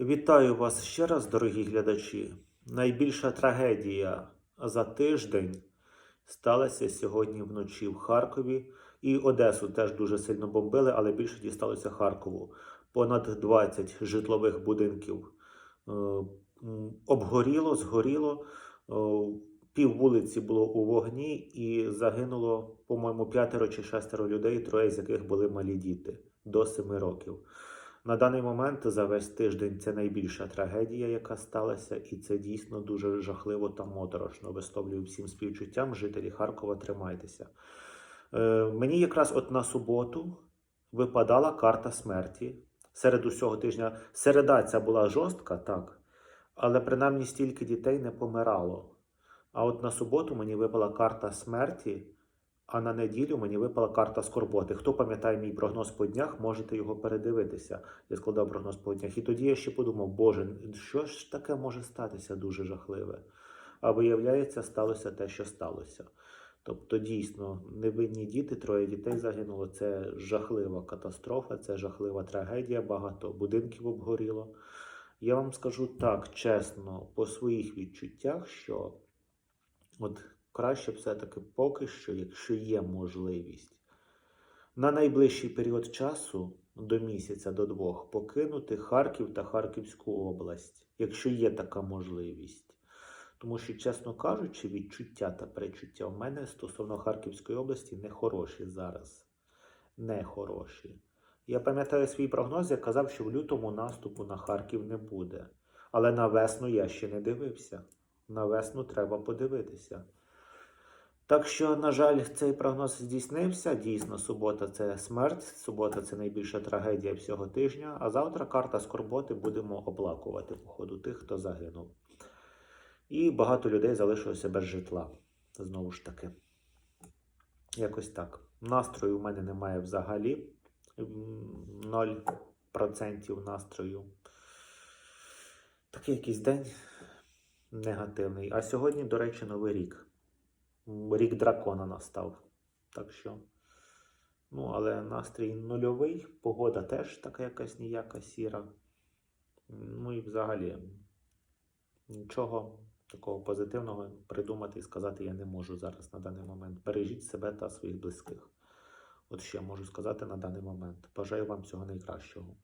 Вітаю вас ще раз, дорогі глядачі. Найбільша трагедія за тиждень сталася сьогодні вночі в Харкові і Одесу теж дуже сильно бомбили, але більше дісталося Харкову. Понад 20 житлових будинків е, обгоріло, згоріло. Е, Пів вулиці було у вогні, і загинуло, по-моєму, п'ятеро чи шестеро людей, троє з яких були малі діти до семи років. На даний момент за весь тиждень це найбільша трагедія, яка сталася, і це дійсно дуже жахливо та моторошно. Висловлюю всім співчуттям. Жителі Харкова, тримайтеся. Е, мені якраз от на суботу випадала карта смерті. Серед усього тижня. Середа ця була жорстка, так, але принаймні стільки дітей не помирало. А от на суботу мені випала карта смерті, а на неділю мені випала карта скорботи. Хто пам'ятає мій прогноз по днях, можете його передивитися. Я складав прогноз по днях. І тоді я ще подумав, Боже, що ж таке може статися дуже жахливе? А виявляється, сталося те, що сталося. Тобто, дійсно, невинні діти, троє дітей загинуло. Це жахлива катастрофа, це жахлива трагедія. Багато будинків обгоріло. Я вам скажу так чесно, по своїх відчуттях, що от краще все-таки поки що, якщо є можливість, на найближчий період часу, до місяця, до двох, покинути Харків та Харківську область, якщо є така можливість. Тому що, чесно кажучи, відчуття та перечуття в мене стосовно Харківської області не хороші зараз. Не хороші. Я пам'ятаю свій прогноз, я казав, що в лютому наступу на Харків не буде. Але на весну я ще не дивився. На весну треба подивитися. Так що, на жаль, цей прогноз здійснився. Дійсно, субота це смерть, субота це найбільша трагедія всього тижня. А завтра карта скорботи будемо оплакувати по ходу тих, хто загинув. І багато людей залишилося без житла. Знову ж таки. Якось так. Настрою в мене немає взагалі. 0% настрою. Такий якийсь день негативний. А сьогодні, до речі, новий рік. Рік дракона настав. Так що. Ну, але настрій нульовий, погода теж така якась ніяка сіра. Ну і взагалі нічого такого позитивного придумати і сказати я не можу зараз на даний момент. Бережіть себе та своїх близьких. От я можу сказати на даний момент. Бажаю вам всього найкращого.